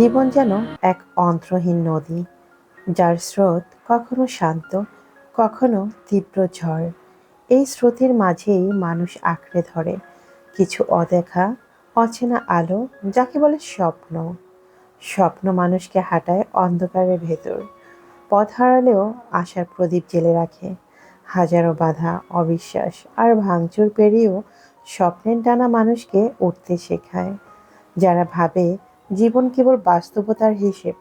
জীবন যেন এক অন্ত্রহীন নদী, যার স্রোত কখনো শান্ত, কখনো তীব্র ঝড়। এই স্রোতের মাঝেই মানুষ আঁকড়ে ধরে। কিছু অদেখা, অচেনা আলো, যাকে বলে স্বপ্ন। স্বপ্ন মানুষকে হাঁটায় অন্ধকারের ভেতর। পথ হারালেও আশার প্রদীপ জেলে রাখে। হাজারো বাধা, অবিশ্বাস আর ভাঙচুর পেরিয়েও স্বপ্নের ডানা মানুষকে উঠতে শেখায়। যারা ভাবে জীবন কেবল বাস্তবতার হিসেব।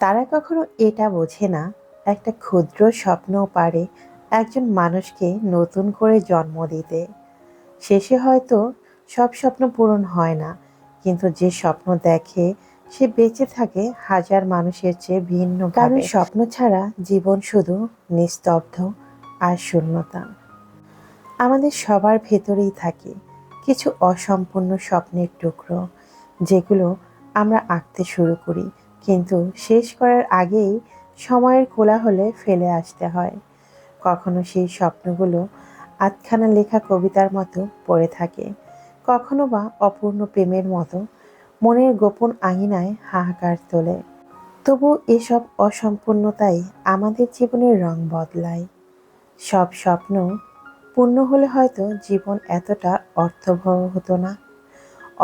তারা কখনো এটা বোঝে না, একটা ক্ষুদ্র স্বপ্নও পারে একজন মানুষকে নতুন করে জন্ম দিতে। শেষে হয়তো সব স্বপ্ন পূরণ হয় না, কিন্তু যে স্বপ্ন দেখে সে বেঁচে থাকে হাজার মানুষের চেয়ে ভিন্ন কারণ স্বপ্ন ছাড়া জীবন শুধু নিস্তব্ধ আর শূন্যতা। আমাদের সবার ভেতরেই থাকে কিছু অসম্পূর্ণ স্বপ্নের টুকরো, যেগুলো আমরা আঁকতে শুরু করি। কিন্তু শেষ করার আগেই সময়ের কোলাহলে ফেলে আসতে হয়। কখনো সেই স্বপ্নগুলো আধখানা লেখা কবিতার মতো পড়ে থাকে। কখনো বা অপূর্ণ প্রেমের মতো মনের গোপন আঙিনায় হাহাকার তোলে। তবু এসব অসম্পূর্ণতাই আমাদের জীবনের রং বদলায়। সব স্বপ্ন পূর্ণ হলে হয়তো জীবন এতটা অর্থবহ হতো না।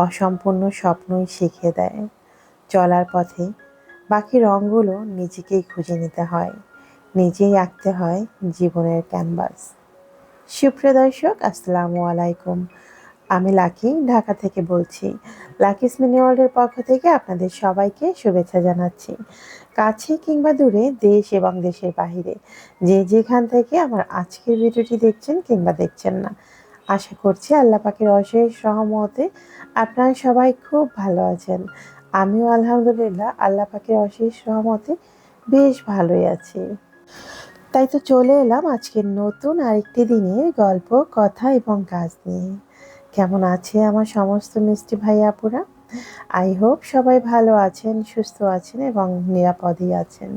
অসম্পূর্ণ স্বপ্নই শিখে দেয়। চলার পথে বাকি রঙগুলো নিজেকেই খুঁজে নিতে হয়, নিজেই আঁকতে হয় জীবনের ক্যানভাস সুপ্রিয় দর্শক, আসসালামু আলাইকুম। আমি লাকি, ঢাকা থেকে বলছি। লাকিস মিনি ওয়ার্ল্ডের পক্ষ থেকে আপনাদের সবাইকে শুভেচ্ছা জানাচ্ছি। কাছে কিংবা দূরে, দেশ এবং দেশের বাহিরে, যে যেখান থেকে আমার আজকের ভিডিওটি দেখছেন কিংবা দেখছেন না আশা করছি আল্লাহ পাকের অশেষ সহমতে আপনারা সবাই খুব ভালো আছেন। আমিও আলহামদুলিল্লাহ আল্লাহ পাকের অশেষ সহমতে বেশ ভালোই আছি। তাই তো চলে এলাম আজকের নতুন আরেকটি দিনের গল্প, কথা এবং কাজ নিয়ে। কেমন আছে আমার সমস্ত মিষ্টি ভাই আপুরা? আই হোপ সবাই ভালো আছেন, সুস্থ আছেন এবং নিরাপদেই আছেন।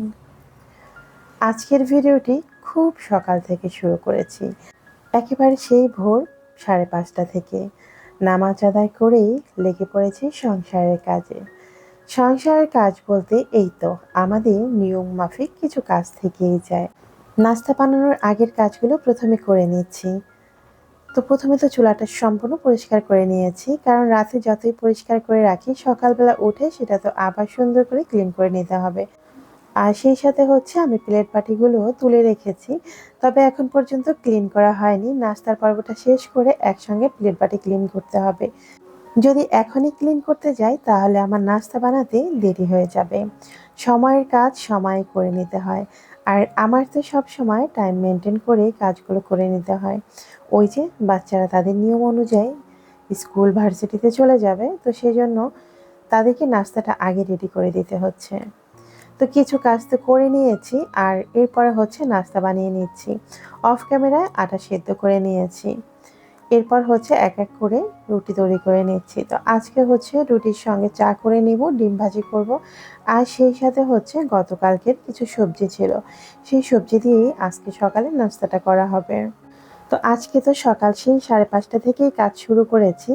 আজকের ভিডিওটি খুব সকাল থেকে শুরু করেছি। একেবারে সেই ভোর সাড়ে পাঁচটা থেকে। নামাজ আদায় করেই লেগে পড়েছি সংসারের কাজে। সংসারের কাজ বলতে এই তো, আমাদের নিয়ম মাফিক কিছু কাজ থেকেই যায়। নাস্তা বানানোর আগের কাজগুলো প্রথমে করে নিচ্ছি। তো প্রথমে তো চুলাটা সম্পূর্ণ পরিষ্কার করে নিয়েছি, কারণ রাতে যতই পরিষ্কার করে রাখি, সকালবেলা উঠে সেটা তো আবার সুন্দর করে ক্লিন করে নিতে হবে। আর সেই সাথে হচ্ছে আমি প্লেট বাটিগুলো তুলে রেখেছি। তবে এখন পর্যন্ত ক্লিন করা হয়নি। নাস্তার পর্বটা শেষ করে একসঙ্গে প্লেট বাটি ক্লিন করতে হবে। যদি এখনই ক্লিন করতে যাই, তাহলে আমার নাস্তা বানাতে দেরি হয়ে যাবে। সময়ের কাজ সময় করে নিতে হয়। আর আমার তো সব সময় টাইম মেনটেন করে কাজগুলো করে নিতে হয়। ওই যে বাচ্চারা তাদের নিয়ম অনুযায়ী স্কুল ভার্সিটিতে চলে যাবে, তো সেই জন্য তাদেরকে নাস্তাটা আগে রেডি করে দিতে হচ্ছে। তো কিছু কাজ তো করে নিয়েছি আর এরপরে হচ্ছে নাস্তা বানিয়ে নিচ্ছি। অফ ক্যামেরায় আটা সেদ্ধ করে নিয়েছি। এরপর হচ্ছে এক এক করে রুটি তৈরি করে নিচ্ছি। তো আজকে হচ্ছে রুটির সঙ্গে চা করে নিব, ডিম ভাজি করব। আর সেই সাথে হচ্ছে গতকালকের কিছু সবজি ছিল। সেই সবজি দিয়েই আজকে সকালে নাস্তাটা করা হবে। তো আজকে তো সকাল সেই সাড়ে পাঁচটা থেকেই কাজ শুরু করেছি।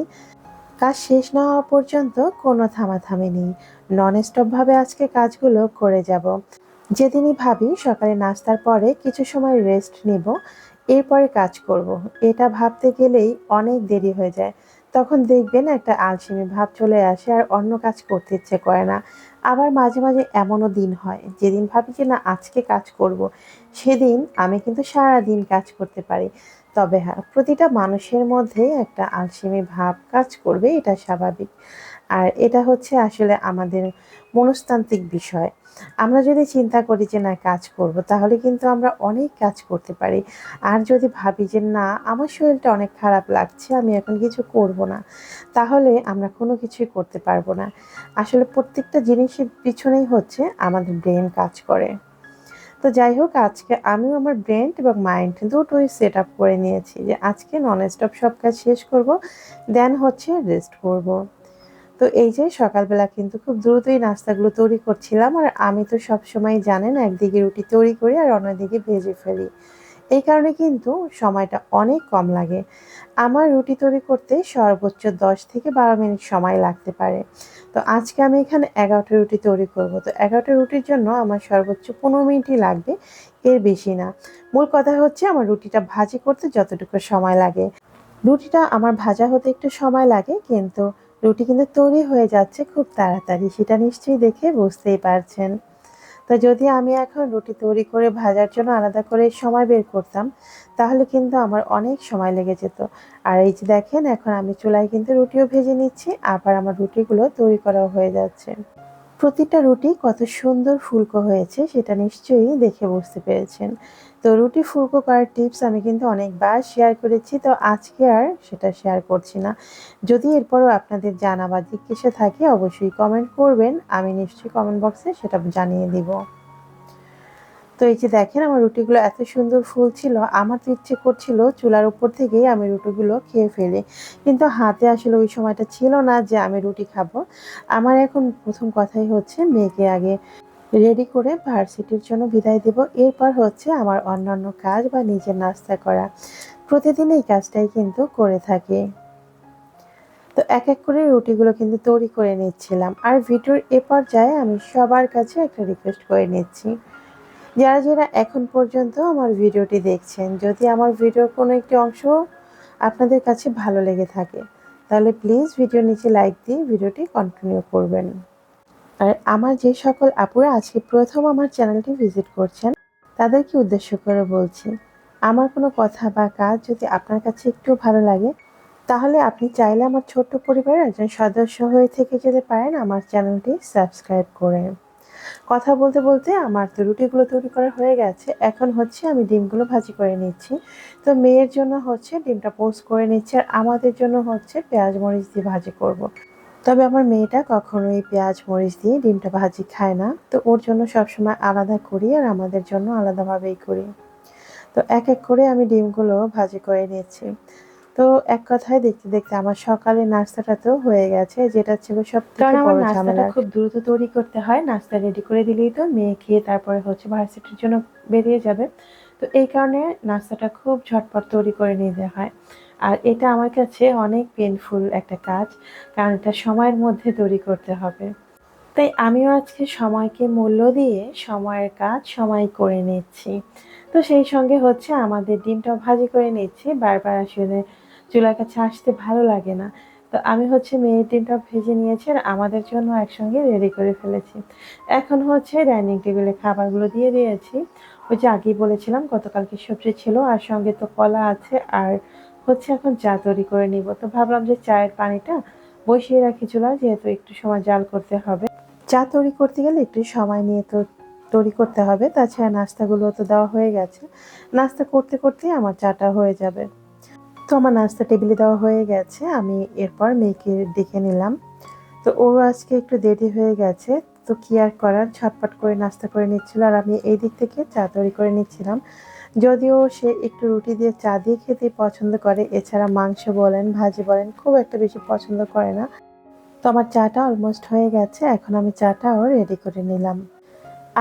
কাজ শেষ না হওয়া পর্যন্ত কোনো থামাথামি নেই নন স্টপভাবে আজকে কাজগুলো করে যাব যেদিনই ভাবি সকালে নাস্তার পরে কিছু সময় রেস্ট নিব, এরপরে কাজ করব। এটা ভাবতে গেলেই অনেক দেরি হয়ে যায় তখন দেখবেন একটা আলসেমি ভাব চলে আসে আর অন্য কাজ করতে ইচ্ছে করে না আবার মাঝে মাঝে এমনও দিন হয়, যেদিন ভাবি যে না, আজকে কাজ করব। সেদিন আমি কিন্তু সারা দিন কাজ করতে পারি তবে হ্যাঁ প্রতিটা মানুষের মধ্যে একটা আলসেমি ভাব কাজ করবে, এটা স্বাভাবিক। আর এটা হচ্ছে আসলে আমাদের মনস্তান্ত্রিক বিষয়। আমরা যদি চিন্তা করি যে না, কাজ করব, তাহলে কিন্তু আমরা অনেক কাজ করতে পারি। আর যদি ভাবি যে না, আমার শরীরটা অনেক খারাপ লাগছে, আমি এখন কিছু করব না, তাহলে আমরা কোনো কিছুই করতে পারব না। আসলে প্রত্যেকটা জিনিসের পিছনেই হচ্ছে আমাদের ব্রেন কাজ করে। তো যাই হোক, আজকে আমিও আমার ব্রেন এবং মাইন্ড দুটোই সেট আপ করে নিয়েছি যে আজকে নন স্টপ সব কাজ শেষ করব দেন হচ্ছে রেস্ট করব। তো এই যে সকালবেলা কিন্তু খুব দ্রুতই নাস্তাগুলো তৈরি করছিলাম, আর আমি তো সবসময় জানেন একদিকে রুটি তৈরি করি আর অন্যদিকে ভেজে ফেলি। এই কারণে কিন্তু সময়টা অনেক কম লাগে। আমার রুটি তৈরি করতে সর্বোচ্চ দশ থেকে বারো মিনিট সময় লাগতে পারে। তো আজকে আমি এখানে এগারোটা রুটি তৈরি করব। তো এগারোটা রুটির জন্য আমার সর্বোচ্চ পনেরো মিনিটই লাগবে, এর বেশি না। মূল কথা হচ্ছে আমার রুটিটা ভাজি করতে যতটুকু সময় লাগে। রুটিটা আমার ভাজা হতে একটু সময় লাগে, কিন্তু রুটি কিন্তু তৈরি হয়ে যাচ্ছে খুব তাড়াতাড়ি। সেটা নিশ্চয়ই দেখে বুঝতেই পারছেন। তো যদি আমি এখন রুটি তৈরি করে ভাজার জন্য আলাদা করে সময় বের করতাম, তাহলে কিন্তু আমার অনেক সময় লেগে যেত। আর এই যে দেখেন, এখন আমি চুলায় কিন্তু রুটিও ভেজে নিচ্ছি, আবার আমার রুটিগুলো তৈরি করাও হয়ে যাচ্ছে। প্রতিটা রুটি কত সুন্দর ফুলকো হয়েছে, সেটা নিশ্চয়ই দেখে বুঝতে পেরেছেন। তো রুটি, ফুলকো করার টিপস আমি কিন্তু অনেকবার শেয়ার করেছি, তো আজকে আর সেটা শেয়ার করছি না। যদি এরপরও আপনাদের জানা বা জিজ্ঞাসা থাকে, অবশ্যই কমেন্ট করবেন, আমি নিশ্চয়ই কমেন্ট বক্সে সেটা জানিয়ে দিব। তো এই যে দেখেন, আমার রুটিগুলো এত সুন্দর ফুল ছিল, আমার তো ইচ্ছে করছিল চুলার উপর থেকেই আমি রুটিগুলো খেয়ে ফেলি। কিন্তু হাতে আসলে ওই সময়টা ছিল না যে আমি রুটি খাব। আমার এখন প্রথম কথাই হচ্ছে, মেয়েকে আগে রেডি করে ভার্সিটির জন্য বিদায় দেব। এরপর হচ্ছে আমার অন্যান্য কাজ বা নিজের নাস্তা করা। প্রতিদিন এই কাজটাই কিন্তু করে থাকি। তো এক এক করে রুটিগুলো কিন্তু তৈরি করে নিচ্ছিলাম। আর ভিডিওর এ পর্যায়ে আমি সবার কাছে একটা রিকোয়েস্ট করে নিচ্ছি। যারা যারা এখন পর্যন্ত আমার ভিডিওটি দেখছেন, যদি আমার ভিডিওর কোনো একটি অংশ আপনাদের কাছে ভালো লেগে থাকে, তাহলে প্লিজ ভিডিও নিচে লাইক দিয়ে ভিডিওটি কন্টিনিউ করবেন। আর আমার যে সকল আপুরা আজকে প্রথম আমার চ্যানেলটি ভিজিট করছেন, তাদেরকে উদ্দেশ্য করে বলছি, আমার কোনো কথা বা কাজ যদি আপনার কাছে একটু ভালো লাগে, তাহলে আপনি চাইলে আমার ছোট্ট পরিবারের একজন সদস্য হয়ে থেকে যেতে পারেন, আমার চ্যানেলটি সাবস্ক্রাইব করে। কথা বলতে বলতে আমার তো রুটিগুলো তৈরি করা হয়ে গেছে। এখন হচ্ছে আমি ডিমগুলো ভাজি করে নিচ্ছি। তো মেয়ের জন্য হচ্ছে ডিমটা পোস্ট করে নিচ্ছি আর আমাদের জন্য হচ্ছে পেঁয়াজ মরিচ দিয়ে ভাজি করব। তবে আমার মেয়েটা কখনোই পেঁয়াজ মরিচ দিয়ে ডিমটা ভাজি খায় না। তো ওর জন্য সবসময় আলাদা করি আর আমাদের জন্য আলাদাভাবেই করি। তো এক এক করে আমি ডিমগুলো ভাজি করে নিচ্ছি। তো এক কথায় দেখতে দেখতে আমার সকালে নাস্তাটা তো হয়ে গেছে যেটা ছিল সব থেকে বড় ঝামেলা। খুব দ্রুত তৈরি করতে হয় নাস্তা রেডি করে দিলেই তো মেয়ে খেয়ে তারপরে হচ্ছে ভার্সিটির জন্য বেরিয়ে যাবে। তো এই কারণে নাস্তাটা খুব ঝটপট তৈরি করে নিতে হয়। আর এটা আমার কাছে অনেক পেনফুল একটা কাজ কারণ এটা সময়ের মধ্যে তৈরি করতে হবে। তাই আমিও আজকে সময়কে মূল্য দিয়ে সময়ের কাজ সময় করে নিচ্ছি। তো সেই সঙ্গে হচ্ছে আমাদের ডিমটাও ভাজি করে নিচ্ছি বারবার আসলে চুলার কাছে আসতে ভালো লাগে না। তো আমি হচ্ছে মেয়ের ডিমটা ভেজে নিয়েছি আর আমাদের জন্য একসঙ্গে রেডি করে ফেলেছি। এখন হচ্ছে ডাইনিং টেবিলে খাবারগুলো দিয়ে দিয়েছি। ওই যে আগেই বলেছিলাম, গতকালকে সবজি ছিল আর সঙ্গে তো কলা আছে আর হচ্ছে এখন চা তৈরি করে নিব। তো ভাবলাম যে চায়ের পানিটা বসিয়ে রাখি চুলা যেহেতু একটু সময় জাল করতে হবে। চা তৈরি করতে গেলে একটু সময় নিয়ে তো তৈরি করতে হবে। তাছাড়া নাস্তাগুলো তো দেওয়া হয়ে গেছে। নাস্তা করতে করতেই আমার চাটা হয়ে যাবে। তো আমার নাস্তা টেবিলে দেওয়া হয়ে গেছে, আমি এরপর মেয়েকে দেখে নিলাম। তো ও আজকে একটু দেরি হয়ে গেছে, তো কি আর করার? ছটপট করে নাস্তা করে নিচ্ছিল আর আমি এই দিক থেকে চা তৈরি করে নিচ্ছিলাম। যদিও সে একটু রুটি দিয়ে চা দিয়ে খেতে পছন্দ করে, এছাড়া মাংস বলেন, ভাজি বলেন, খুব একটা বেশি পছন্দ করে না। তো আমার চাটা অলমোস্ট হয়ে গেছে, এখন আমি চাটাও রেডি করে নিলাম।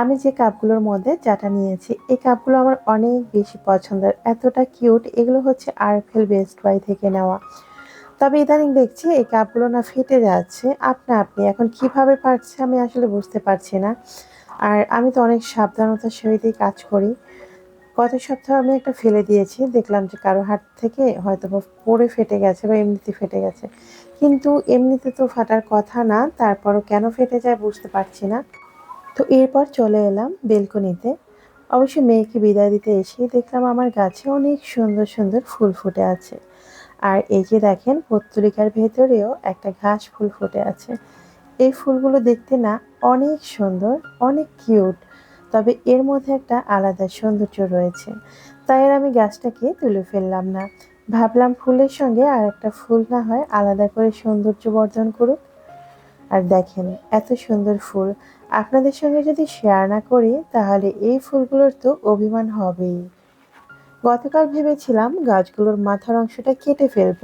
আমি যে কাপগুলোর মধ্যে চাটা নিয়েছি এই কাপগুলো আমার অনেক বেশি পছন্দের। এতটা কিউট, এগুলো হচ্ছে আরফেল বেস্ট বাই থেকে নেওয়া। তবে ইদানিং দেখছি এই কাপগুলো না ফেটে যাচ্ছে। আপনা আপনি, এখন কীভাবে পারছে আমি আসলে বুঝতে পারছি না। আর আমি তো অনেক সাবধানতার সহিতই কাজ করি। গত সপ্তাহে আমি একটা ফেলে দিয়েছি, দেখলাম যে কারও হাত থেকে হয়তো পড়ে ফেটে গেছে বা এমনিতে ফেটে গেছে। কিন্তু এমনিতে তো ফাটার কথা না, তারপরও কেন ফেটে যায় বুঝতে পারছি না। তো এরপর চলে এলাম বেলকনিতে। অবশ্য মেয়েকে বিদায় দিতে এসেই দেখলাম আমার গাছে অনেক সুন্দর সুন্দর ফুল ফুটে আছে। আর এই যে দেখেন, পত্তলিকার ভেতরেও একটা ঘাস ফুল ফুটে আছে। এই ফুলগুলো দেখতে না অনেক সুন্দর, অনেক কিউট, তবে এর মধ্যে একটা আলাদা সৌন্দর্য রয়েছে। তাই আর আমি গাছটাকে তুলে ফেললাম না। ভাবলাম ফুলের সঙ্গে আর একটা ফুল না হয় আলাদা করে সৌন্দর্য বর্ধন করুক। আর দেখেন, এত সুন্দর ফুল। আপনাদের সঙ্গে যদি শেয়ার না করি, তাহলে এই ফুলগুলোর তো অভিমান হবেই। গতকাল ভেবেছিলাম গাছগুলোর মাথার অংশটা কেটে ফেলব।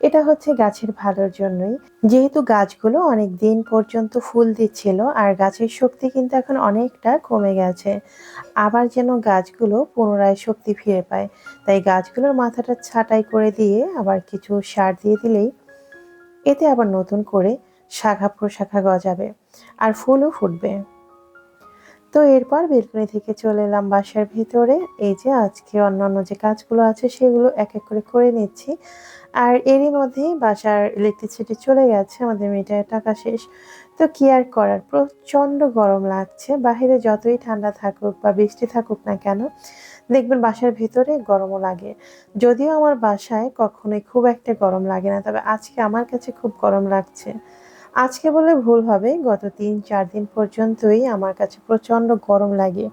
এটা হচ্ছে গাছের ভালোর জন্যই। যেহেতু গাছগুলো অনেক দিন পর্যন্ত ফুল দিচ্ছিল, আর গাছের শক্তি কিন্তু এখন অনেকটা কমে গেছে। আবার যেন গাছগুলো পুনরায় শক্তি ফিরে পায়। তাই গাছগুলোর মাথাটা ছাঁটাই করে দিয়ে আবার কিছু সার দিয়ে দিলেই এতে আবার নতুন করে শাখা প্রশাখা গজাবে আর ফুলও ফুটবে। তো এরপর বেলকনি থেকে চলে এলাম বাসার ভিতরে। এই যে আজকে অন্যান্য যে কাজগুলো আছে সেগুলো এক এক করে করে নিচ্ছি। আর এরই মধ্যেই বাসার ইলেকট্রিসিটি চলে গেছে, আমাদের মিটারের টাকা শেষ। তো কি আর করার? প্রচণ্ড গরম লাগছে। বাইরে যতই ঠান্ডা থাকুক বা বৃষ্টি থাকুক না কেন, দেখবেন বাসার ভিতরে গরমও লাগে। যদিও আমার বাসায় কখনোই খুব একটা গরম লাগে না, তবে আজকে আমার কাছে খুব গরম লাগছে। আজকে বলে ভুল হবে, গত তিন, চার দিন পর্যন্তই আমার কাছে প্রচণ্ড গরম লাগে।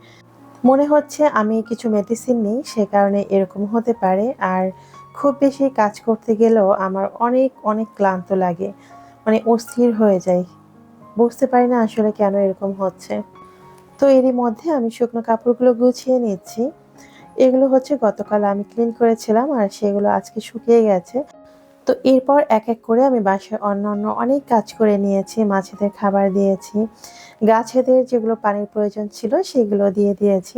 মনে হচ্ছে আমি কিছু মেডিসিন নিই, সে কারণে এরকম হতে পারে। আর খুব বেশি কাজ করতে গেলেও আমার অনেক অনেক ক্লান্ত লাগে। মানে অস্থির হয়ে যায় বুঝতে পারি না আসলে কেন এরকম হচ্ছে। তো এরই মধ্যে আমি শুকনো কাপড়গুলো গুছিয়ে নিচ্ছি। এগুলো হচ্ছে গতকাল আমি ক্লিন করেছিলাম, আর সেগুলো আজকে শুকিয়ে গেছে। তো এরপর এক এক করে আমি বাসায় অন্য অন্য অনেক কাজ করে নিয়েছি। মাছেদের খাবার দিয়েছি, গাছেদের যেগুলো পানির প্রয়োজন ছিল সেগুলো দিয়ে দিয়েছি।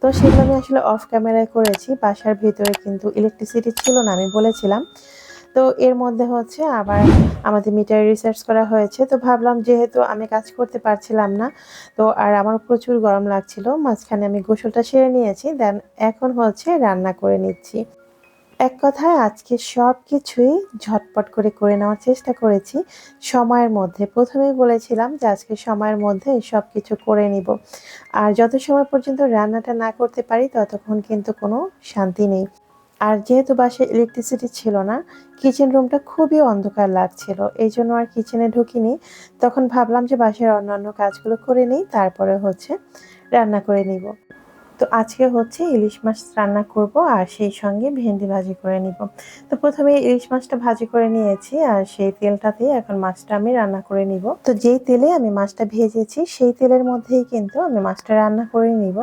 তো সেগুলো আমি আসলে অফ ক্যামেরায় করেছি, বাসার ভিতরে কিন্তু ইলেকট্রিসিটি ছিল না, আমি বলেছিলাম। তো এর মধ্যে হচ্ছে আবার আমাদের মিটার রিসার্চ করা হয়েছে। তো ভাবলাম যেহেতু আমি কাজ করতে পারছিলাম না, তো আর আমার প্রচুর গরম লাগছিল, মাঝখানে আমি গোসলটা সেরে নিয়েছি, দেন এখন হচ্ছে রান্না করে নিচ্ছি। এক কথায় আজকে সব কিছুই ঝটপট করে করে নেওয়ার চেষ্টা করেছি। সময়ের মধ্যে। প্রথমেই বলেছিলাম যে আজকে সময়ের মধ্যে সব কিছু করে নিব। আর যত সময় পর্যন্ত রান্নাটা না করতে পারি, ততক্ষণ কিন্তু কোনো শান্তি নেই। আর যেহেতু বাসায় ইলেকট্রিসিটি ছিল না কিচেন রুমটা খুবই অন্ধকার লাগছিল। এই জন্য আর কিচেনে ঢুকিনি। তখন ভাবলাম যে বাসার অন্যান্য কাজগুলো করে নিই, তারপরে হচ্ছে রান্না করে নিব। তো আজকে হচ্ছে ইলিশ মাছ রান্না করব আর সেই সঙ্গে ভেন্ডি ভাজি করে নিব। তো প্রথমে ইলিশ মাছটা ভাজি করে নিয়েছি আর সেই তেলটাতেই এখন মাছটা আমি রান্না করে নিব। তো যেই তেলে আমি মাছটা ভেজেছি সেই তেলের মধ্যেই কিন্তু আমি মাছটা রান্না করে নিব।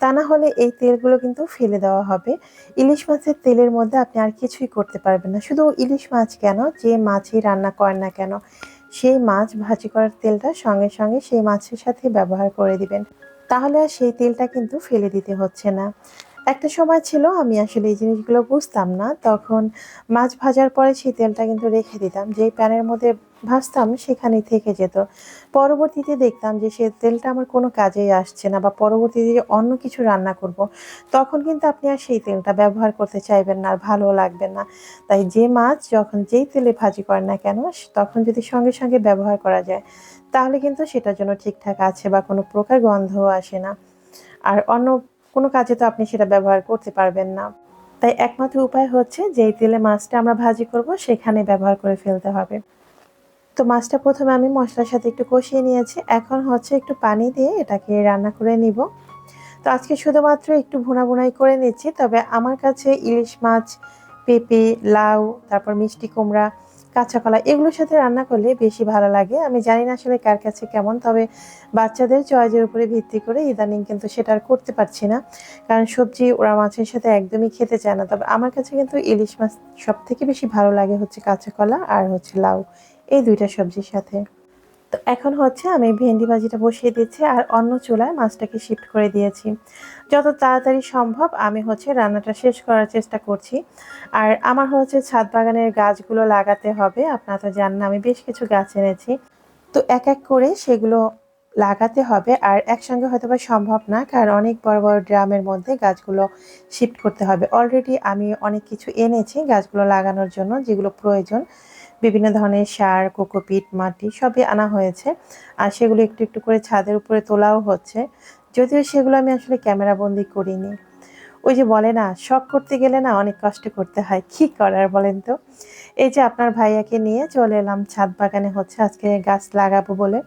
তা না হলে এই তেলগুলো কিন্তু ফেলে দেওয়া হবে। ইলিশ মাছের তেলের মধ্যে আপনি আর কিছুই করতে পারবেন না। শুধু ইলিশ মাছ কেন? যে মাছই রান্না করেন না কেন? সেই মাছ ভাজি করার তেলটা সঙ্গে সঙ্গে সেই মাছের সাথে ব্যবহার করে দিবেন। তাহলে আর সেই তেলটা কিন্তু ফেলে দিতে হচ্ছে না। একটা সময় ছিল আমি আসলে এই জিনিসগুলো বুঝতাম না। তখন মাছ ভাজার পরে সেই তেলটা কিন্তু রেখে দিতাম, যেই প্যানের মধ্যে ভাজতাম সেখানেই থেকে যেত। পরবর্তীতে দেখতাম যে সে তেলটা আমার কোনো কাজেই আসছে না বা পরবর্তীতে যে অন্য কিছু রান্না করব। তখন কিন্তু আপনি আর সেই তেলটা ব্যবহার করতে চাইবেন না আর ভালো লাগবে না। তাই যে মাছ যখন যেই তেলে ভাজি করেন না কেন, তখন যদি সঙ্গে সঙ্গে ব্যবহার করা যায়, তাহলে কিন্তু সেটার জন্য ঠিকঠাক আছে বা কোনো প্রকার গন্ধও আসে না। আর অন্য কোনো কাজে তো আপনি সেটা ব্যবহার করতে পারবেন না। তাই একমাত্র উপায় হচ্ছে যেই তেলে মাছটা আমরা ভাজি করব সেখানে ব্যবহার করে ফেলতে হবে। তো মাছটা প্রথমে আমি মশলার সাথে একটু কষিয়ে নিয়েছি। এখন হচ্ছে একটু পানি দিয়ে এটাকে রান্না করে নিব। তো আজকে শুধুমাত্র একটু ভুনা ভুনাই করে নিচ্ছি। তবে আমার কাছে ইলিশ মাছ, পেঁপে, লাউ, তারপর মিষ্টি কুমড়া কাঁচা কলা এগুলোর সাথে রান্না করলে বেশি ভালো লাগে। আমি জানি না আসলে কার কাছে কেমন, তবে বাচ্চাদের চয়েজের উপরে ভিত্তি করে ইদানিং কিন্তু সেটা আর করতে পারছি না। কারণ সবজি ওরা মাছের সাথে একদমই খেতে চায় না। তবে আমার কাছে কিন্তু ইলিশ মাছ সব থেকে বেশি ভালো লাগে হচ্ছে কাঁচা কলা আর হচ্ছে লাউ, এই দুইটা সবজির সাথে। তো এখন হচ্ছে আমি ভেন্ডি ভাজিটা বসিয়ে দিয়েছি আর অন্য চুলায় মাছটাকে শিফট করে দিয়েছি। যত তাড়াতাড়ি সম্ভব আমি হচ্ছে রান্নাটা শেষ করার চেষ্টা করছি। আর আমার হচ্ছে ছাদ বাগানের গাছগুলো লাগাতে হবে, আপনারা তো জানেন আমি বেশ কিছু গাছ এনেছি। তো এক এক করে সেগুলো লাগাতে হবে আর একসঙ্গে হয়তো বা সম্ভব না, কারণ অনেক বড় বড় ড্রামের মধ্যে গাছগুলো শিফট করতে হবে। অলরেডি আমি অনেক কিছু এনেছি গাছগুলো লাগানোর জন্য যেগুলো প্রয়োজন। বিভিন্ন ধরনের সার, কোকোপিট, মাটি সবই আনা হয়েছে। আর সেগুলো একটু একটু করে ছাদের উপরে তোলাও হচ্ছে। যদিও সেগুলো আমি আসলে ক্যামেরা বন্দি করিনি। ওই যে বলে না, শখ করতে গেলে না অনেক কষ্ট করতে হয়। কী করার বলেন তো? এই যে আপনার ভাইয়াকে নিয়ে চলে এলাম, ছাদ বাগানে হচ্ছে আজকে গাছ লাগাবো বলে।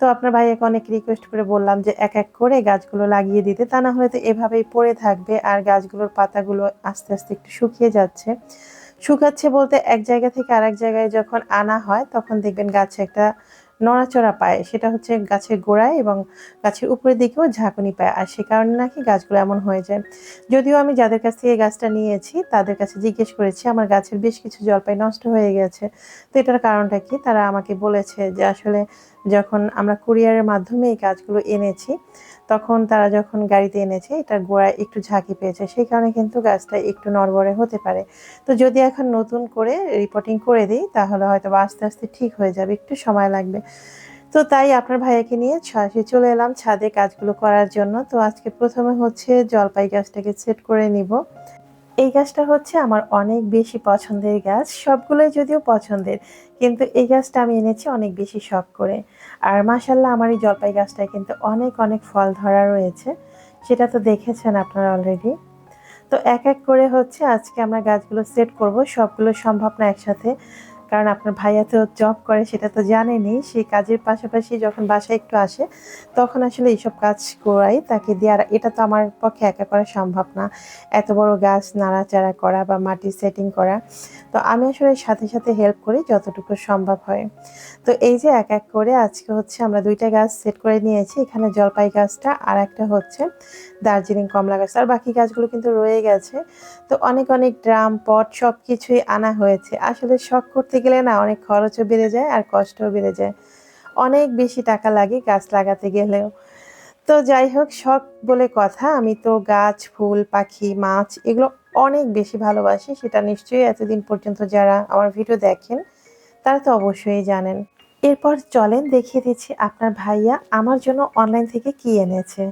তো আপনার ভাইয়াকে অনেক রিকোয়েস্ট করে বললাম যে এক এক করে গাছগুলো লাগিয়ে দিতে। তা না হলে তো এভাবেই পড়ে থাকবে আর গাছগুলোর পাতাগুলো আস্তে আস্তে একটু শুকিয়ে যাচ্ছে। শুকাচ্ছে বলতে এক জায়গা থেকে আরেক জায়গায় যখন আনা হয়, তখন দেখবেন গাছে একটা নড়াচড়া পায়। সেটা হচ্ছে গাছের গোড়ায় এবং গাছের উপরের দিকেও ঝাঁকুনি পায়। আর সে কারণে নাকি গাছগুলো এমন হয়ে যায়। যদিও আমি যাদের কাছ থেকে গাছটা নিয়েছি, তাদের কাছে জিজ্ঞেস করেছি, আমার গাছের বেশ কিছু জলপাই নষ্ট হয়ে গেছে। তো এটার কারণটা কি? তারা আমাকে বলেছে যে আসলে যখন আমরা কুরিয়ারের মাধ্যমে এই গাছগুলো এনেছি, তখন তারা যখন গাড়িতে এনেছে, এটার গোড়ায় একটু ঝাঁকি পেয়েছে। সেই কারণে কিন্তু গাছটা একটু নড়বড়ে হতে পারে। তো যদি এখন নতুন করে রিপোর্টিং করে দিই, তাহলে হয়তো আস্তে আস্তে ঠিক হয়ে যাবে, একটু সময় লাগবে। তো তাই আপনার ভাইয়াকে নিয়ে ছাদে চলে এলাম ছাদে কাজগুলো করার জন্য। তো আজকে প্রথমে হচ্ছে জলপাই গাছটাকে সেট করে নিব। এই গাছটা হচ্ছে আমার অনেক বেশি পছন্দের গাছ, সবগুলোই যদিও পছন্দের, কিন্তু এই গাছটা আমি এনেছি অনেক বেশি শখ করে। আর মাসাল্লাহ আমার এই জলপাই গাছটায় কিন্তু অনেক অনেক ফল ধরা রয়েছে। সেটা তো দেখেছেন আপনারা অলরেডি তো এক এক করে হচ্ছে আজকে আমরা গাছগুলো সেট করব। সবগুলো সম্ভব না একসাথে কারণ আপনার ভাইয়া তো জব করে, সেটা তো জানেনি। সেই কাজের পাশাপাশি যখন বাসায় একটু আসে, তখন আসলে এইসব কাজ করাই তাকে দিয়ে। আর এটা তো আমার পক্ষে একা করা সম্ভব না। এত বড় গাছ নাড়াচাড়া করা বা মাটি সেটিং করা। তো আমি আসলে সাথে সাথে হেল্প করি যতটুকু সম্ভব হয়। তো এই যে এক এক করে আজকে হচ্ছে আমরা দুইটা গাছ সেট করে নিয়েছি। এখানে জলপাই গাছটা আর একটা হচ্ছে দার্জিলিং কমলা গাছ। আর বাকি গাছগুলো কিন্তু রয়ে গেছে। তো অনেক অনেক ড্রাম, পট সব কিছুই আনা হয়েছে। আসলে শখ করতে গেলে না অনেক খরচও বেড়ে যায় আর কষ্টও বেড়ে যায়। অনেক বেশি টাকা লাগে গাছ লাগাতে গেলেও। তো যাই হোক, শখ বলে কথা, আমি তো গাছ, ফুল, পাখি, মাছ এগুলো অনেক বেশি ভালোবাসি, সেটা নিশ্চয়ই এতদিন পর্যন্ত যারা আমার ভিডিও দেখেন, তারা তো অবশ্যই জানেন। এরপর চলেন দেখিয়ে দিচ্ছি আপনার ভাইয়া আমার জন্য অনলাইন থেকে কি এনেছে।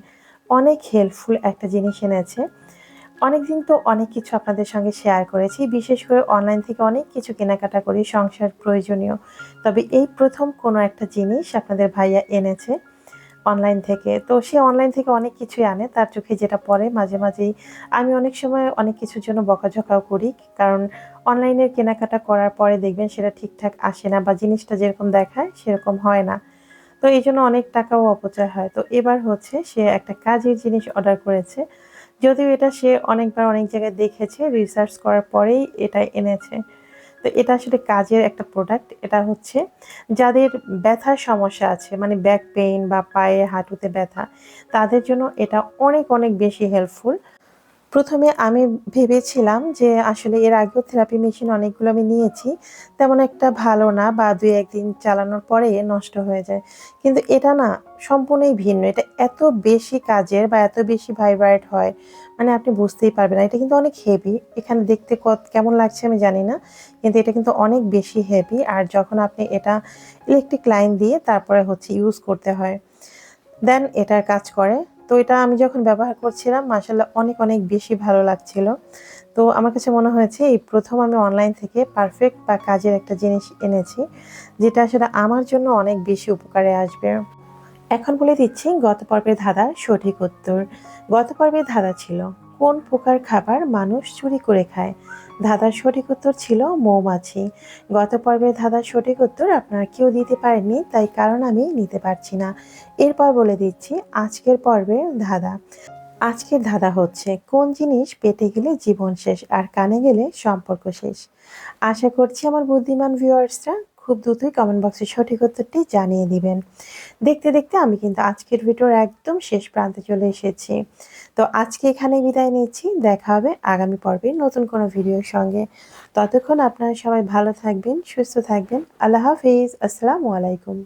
অনেক হেল্পফুল একটা জিনিস এনেছে। অনেকদিন তো অনেক কিছু আপনাদের সঙ্গে শেয়ার করেছি। বিশেষ করে অনলাইন থেকে অনেক কিছু কেনাকাটা করি, সংসার প্রয়োজনীয়। তবে এই প্রথম কোনো একটা জিনিস আপনাদের ভাইয়া এনেছে অনলাইন থেকে। তো সে অনলাইন থেকে অনেক কিছুই আনে, তার চোখে যেটা পড়ে মাঝে মাঝেই আমি অনেক সময় অনেক কিছুর জন্য বকাঝকাও করি। কারণ অনলাইনের কেনাকাটা করার পরে দেখবেন সেটা ঠিকঠাক আসে না বা জিনিসটা যেরকম দেখায় সেরকম হয় না। তো এই জন্য অনেক টাকাও অপচয় হয়। তো এবার হচ্ছে সে একটা কাজের জিনিস অর্ডার করেছে। যদিও এটা সে অনেকবার অনেক জায়গায় দেখেছে রিসার্চ করার পরেই এটা এনেছে। তো এটা আসলে কাজের একটা প্রোডাক্ট এটা হচ্ছে যাদের ব্যথার সমস্যা আছে মানে ব্যাক পেইন বা পায়ে হাঁটুতে ব্যথা, তাদের জন্য এটা অনেক অনেক বেশি হেল্পফুল প্রথমে আমি ভেবেছিলাম যে আসলে এর আগেও থেরাপি মেশিন অনেকগুলো আমি নিয়েছি, তেমন একটা ভালো না বা দুই একদিন চালানোর পরে নষ্ট হয়ে যায়। কিন্তু এটা না সম্পূর্ণই ভিন্ন, এটা এত বেশি কাজের বা এত বেশি ভাইব্রাইট হয় মানে আপনি বুঝতেই পারবেন না। এটা কিন্তু অনেক হেভি এখানে দেখতে কত কেমন লাগছে আমি জানি না, কিন্তু এটা কিন্তু অনেক বেশি হেভি আর যখন আপনি এটা ইলেকট্রিক লাইন দিয়ে তারপরে হচ্ছে ইউজ করতে হয় দেন এটার কাজ করে। তো এটা আমি যখন ব্যবহার করছিলাম মাসাল্লাহ অনেক অনেক বেশি ভালো লাগছিল। তো আমার কাছে মনে হয়েছে, এই প্রথম আমি অনলাইন থেকে পারফেক্ট বা কাজের একটা জিনিস এনেছি, যেটা আসলে আমার জন্য অনেক বেশি উপকারে আসবে। এখন বলে দিচ্ছি, গত পর্বের ধাঁধার সঠিক উত্তর। গত পর্বের ধাঁধা ছিল, কোন প্রকার খাবার মানুষ চুরি করে খায়? ধাঁধার সঠিক উত্তর ছিল মৌমাছি। গত পর্বের ধাঁধার সঠিক উত্তর আপনারা কেউ দিতে পারেননি, তাই কারণ আমি নিতে পারছি না। এরপর বলে দিচ্ছি, আজকের পর্বের ধাঁধা। আজকের ধাঁধা হচ্ছে, কোন জিনিস পেটে গেলে জীবন শেষ আর কানে গেলে সম্পর্ক শেষ? আশা করছি আমার বুদ্ধিমান ভিউয়ার্সরা খুব দ্রুতই কমেন্ট বক্সে সঠিক উত্তরটি জানিয়ে দিবেন। দেখতে দেখতে আমি কিন্তু আজকের ভিডিওর একদম শেষ প্রান্তে চলে এসেছি। তো আজকে এখানে বিদায় নিচ্ছি। দেখা হবে আগামী পর্বে নতুন কোনো ভিডিওর সঙ্গে। ততক্ষণ আপনারা সবাই ভালো থাকবেন, সুস্থ থাকবেন। আল্লাহ হাফিজ। আসসালামু আলাইকুম।